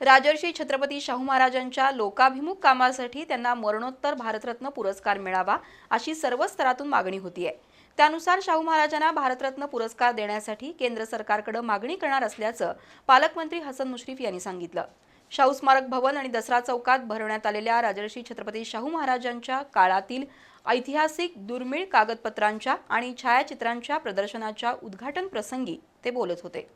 राजर्षी छत्रपती शाहू महाराजांच्या लोकाभिमुख कामासाठी त्यांना मरणोत्तर भारतरत्न पुरस्कार मिळावा अशी सर्व स्तरातून मागणी होतीये. त्यानुसार शाहू महाराजांना भारतरत्न पुरस्कार देण्यासाठी केंद्र सरकारकडे मागणी करणार असल्याचं पालकमंत्री हसन मुश्रीफ यांनी सांगितलं. शाहू स्मारक भवन आणि दसरा चौकात भरवण्यात आलेल्या राजर्षी छत्रपती शाहू महाराजांच्या काळातील ऐतिहासिक दुर्मिळ कागदपत्रांच्या आणि छायाचित्रांच्या प्रदर्शनाच्या उद्घाटन प्रसंगी ते बोलत होते.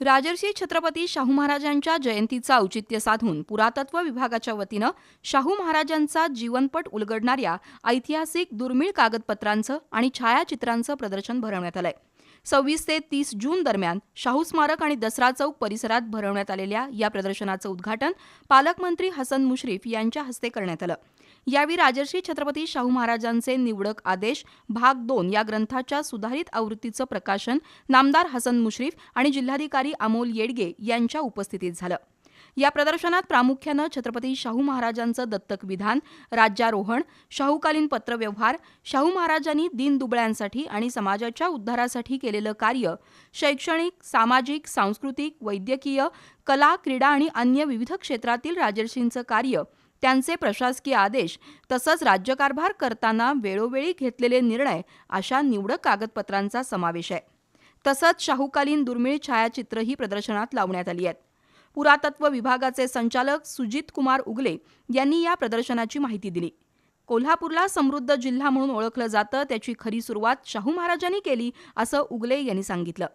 राजर्षी छत्रपती शाहू महाराजांच्या जयंतीचं औचित्य साधून पुरातत्व विभागाच्या वतीनं शाहू महाराजांचा जीवनपट उलगडणाऱ्या ऐतिहासिक दुर्मिळ कागदपत्रांचं आणि छायाचित्रांचं प्रदर्शन भरवण्यात आलंय. सव्वीस ते तीस जून दरम्यान शाहू स्मारक आणि दसरा चौक परिसरात भरवण्यात आलेल्या या प्रदर्शनाचं उद्घाटन पालकमंत्री हसन मुश्रीफ यांच्या हस्ते करण्यात आलं. यावेळी राजर्षी छत्रपती शाहू महाराजांचे निवडक आदेश भाग दोन या ग्रंथाच्या सुधारित आवृत्तीचं प्रकाशन नामदार हसन मुश्रीफ आणि जिल्हाधिकारी अमोल येडगे यांच्या उपस्थितीत झालं. या प्रदर्शनात प्रामुख्यानं छत्रपती शाहू महाराजांचं दत्तक विधान राज्यारोहण शाहूकालीन पत्रव्यवहार शाहू महाराजांनी दीनदुबळ्यांसाठी आणि समाजाच्या उद्धारासाठी केलेलं कार्य शैक्षणिक सामाजिक सांस्कृतिक वैद्यकीय कला क्रीडा आणि अन्य विविध क्षेत्रातील राजर्षींचं कार्य त्यांचे प्रशासकीय आदेश तसंच राज्यकारभार करताना वेळोवेळी घेतलेले निर्णय अशा निवडक कागदपत्रांचा समावेश आहे. तसंच शाहूकालीन दुर्मिळ छायाचित्रही प्रदर्शनात लावण्यात आली आहेत. पुरातत्व विभागाचे संचालक सुजित कुमार उगले यांनी या प्रदर्शनाची माहिती दिली. कोल्हापूरला समृद्ध जिल्हा म्हणून ओळखलं जातं त्याची खरी सुरुवात शाहू महाराजांनी केली असं उगले यांनी सांगितलं.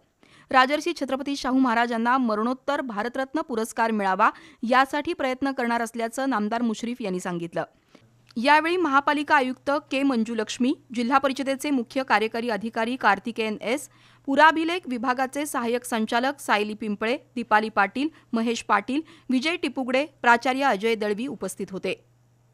राजर्षी छत्रपती शाहू महाराजांना मरणोत्तर भारतरत्न पुरस्कार मिळावा यासाठी प्रयत्न करणार असल्याचं नामदार मुश्रीफ यांनी सांगितलं. यावेळी महापालिका आयुक्त के मंजुलक्ष्मी जिल्हा परिषदेचे मुख्य कार्यकारी अधिकारी कार्तिकेयन एस पुराभिलेख विभागाचे सहाय्यक संचालक सायली पिंपळे दीपाली पाटील महेश पाटील विजय टिपुगडे प्राचार्य अजय दळवी उपस्थित होते.